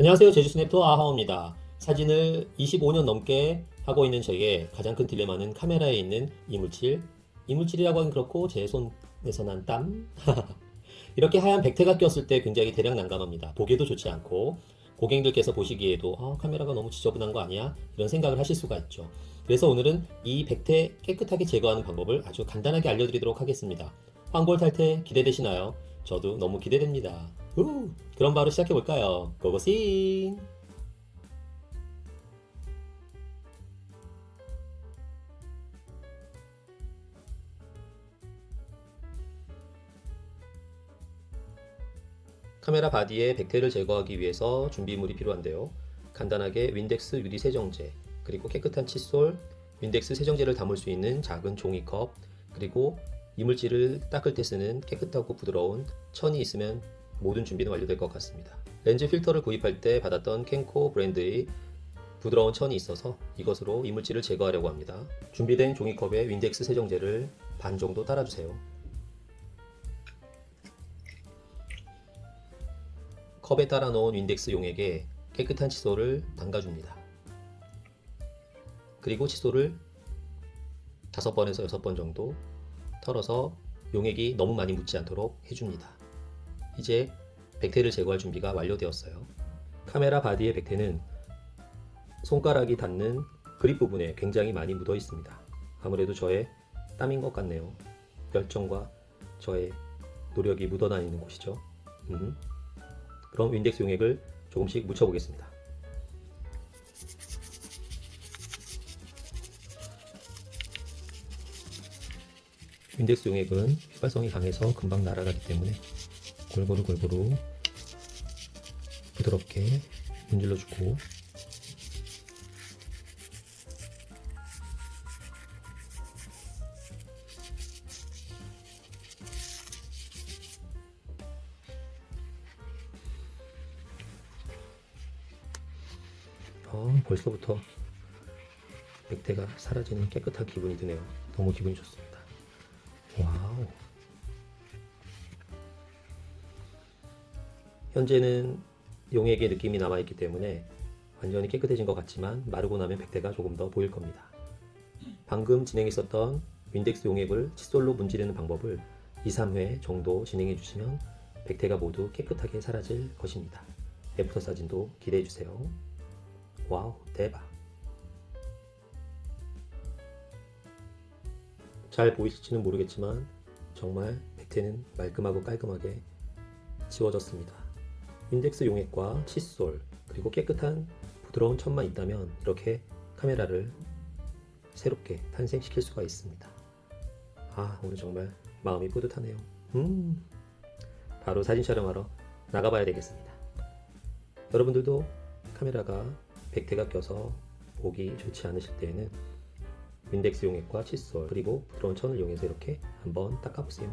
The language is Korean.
안녕하세요. 제주 스냅터 아하오입니다. 사진을 25년 넘게 하고 있는 저에게 가장 큰 딜레마는 카메라에 있는 이물질. 이물질이라고 하긴 그렇고 제 손에서 난 땀. 이렇게 하얀 백태가 꼈을 때 굉장히 대량 난감합니다. 보기에도 좋지 않고 고객님들께서 보시기에도 아, 카메라가 너무 지저분한 거 아니야? 이런 생각을 하실 수가 있죠. 그래서 오늘은 이 백태 깨끗하게 제거하는 방법을 아주 간단하게 알려드리도록 하겠습니다. 황골 탈퇴 기대되시나요? 저도 너무 기대됩니다. 우, 그럼 바로 시작해 볼까요? 고고싱! 카메라 바디에 백태를 제거하기 위해서 준비물이 필요한데요. 간단하게 윈덱스 유리 세정제, 그리고 깨끗한 칫솔, 윈덱스 세정제를 담을 수 있는 작은 종이컵, 그리고 이물질을 닦을 때 쓰는 깨끗하고 부드러운 천이 있으면 모든 준비는 완료될 것 같습니다. 렌즈 필터를 구입할 때 받았던 캔코 브랜드의 부드러운 천이 있어서 이것으로 이물질을 제거하려고 합니다. 준비된 종이컵에 윈덱스 세정제를 반 정도 따라주세요. 컵에 따라 놓은 윈덱스 용액에 깨끗한 칫솔을 담가줍니다. 그리고 칫솔을 5번에서 6번 정도 털어서 용액이 너무 많이 묻지 않도록 해줍니다. 이제 백태를 제거할 준비가 완료되었어요. 카메라 바디의 백태는 손가락이 닿는 그립 부분에 굉장히 많이 묻어 있습니다. 아무래도 저의 땀인 것 같네요. 열정과 저의 노력이 묻어다니는 곳이죠. 음. 그럼 윈덱스 용액을 조금씩 묻혀보겠습니다. 윈덱스 용액은 휘발성이 강해서 금방 날아가기 때문에 골고루 골고루 부드럽게 문질러 주고 어, 벌써부터 백태가 사라지는 깨끗한 기분이 드네요. 너무 기분이 좋습니다. 와우. 현재는 용액의 느낌이 남아있기 때문에 완전히 깨끗해진 것 같지만 마르고 나면 백태가 조금 더 보일 겁니다. 방금 진행했었던 윈덱스 용액을 칫솔로 문지르는 방법을 2, 3회 정도 진행해 주시면 백태가 모두 깨끗하게 사라질 것입니다. 애프터 사진도 기대해 주세요. 와우, 대박. 잘 보이실지는 모르겠지만 정말 백태는 말끔하고 깔끔하게 지워졌습니다. 인덱스 용액과 칫솔 그리고 깨끗한 부드러운 천만 있다면 이렇게 카메라를 새롭게 탄생시킬 수가 있습니다. 아 오늘 정말 마음이 뿌듯하네요. 음 바로 사진 촬영하러 나가봐야 되겠습니다. 여러분들도 카메라가 백태가 껴서 보기 좋지 않으실 때에는 윈덱스 용액과 칫솔 그리고 부드러운 천을 이용해서 이렇게 한번 닦아보세요.